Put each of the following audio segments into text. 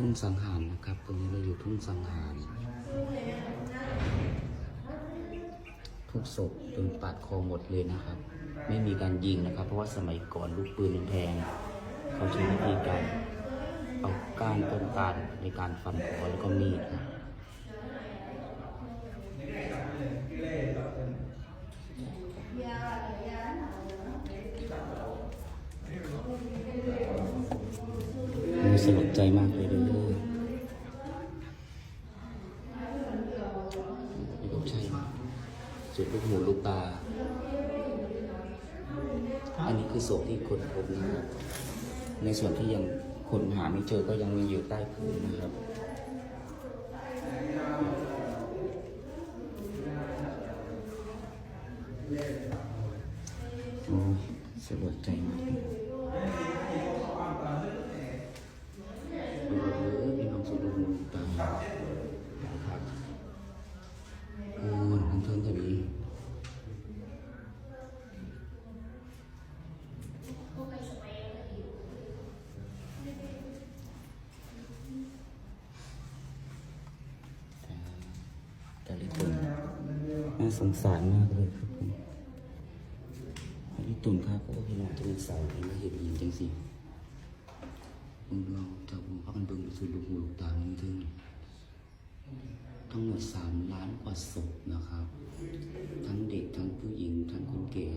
ทุ่งสังหารนะครับ ตรงนี้เราอยู่ทุ่งสังหารทุกศพโดนปาดคอหมดเลยนะครับ ไม่มีการยิงนะครับ เพราะว่าสมัยก่อนลูกปืนมันแพงเขาใช้วิธีการเอาก้านต้นตาลในการฟันคอแล้วก็มีดครับมัน สลดใจมากเลยเด้อนี่ก็ใช่จุดลูกหูลูกตา อันนี้คือศพที่คนพบนะครับในส่วนที่ยังคนหาไม่เจอก็ยังมีอยู่ใต้พื้นนะครับโอ้สลดใจมากเลยเออพี่น้องสุดลูกหูลูกตานะครับโอ้ยมันเทิงจะมี แต่ลิตุน น่าสงสารมากเลยครับผมลิตุนครับก็พี่น้องตรงเสาเห็นมาเห็นยินจังสิมึงเราจะมึงพักกันเบิ่งดูสุดลูกหูลูกตามึงถึงทั้งหมดสามล้านกว่าศพนะครับ ทั้งเด็กทั้งผู้หญิงทั้งคนแก่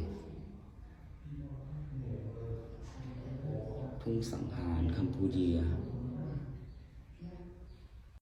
ทุ่งสังหารคัมพูเดีย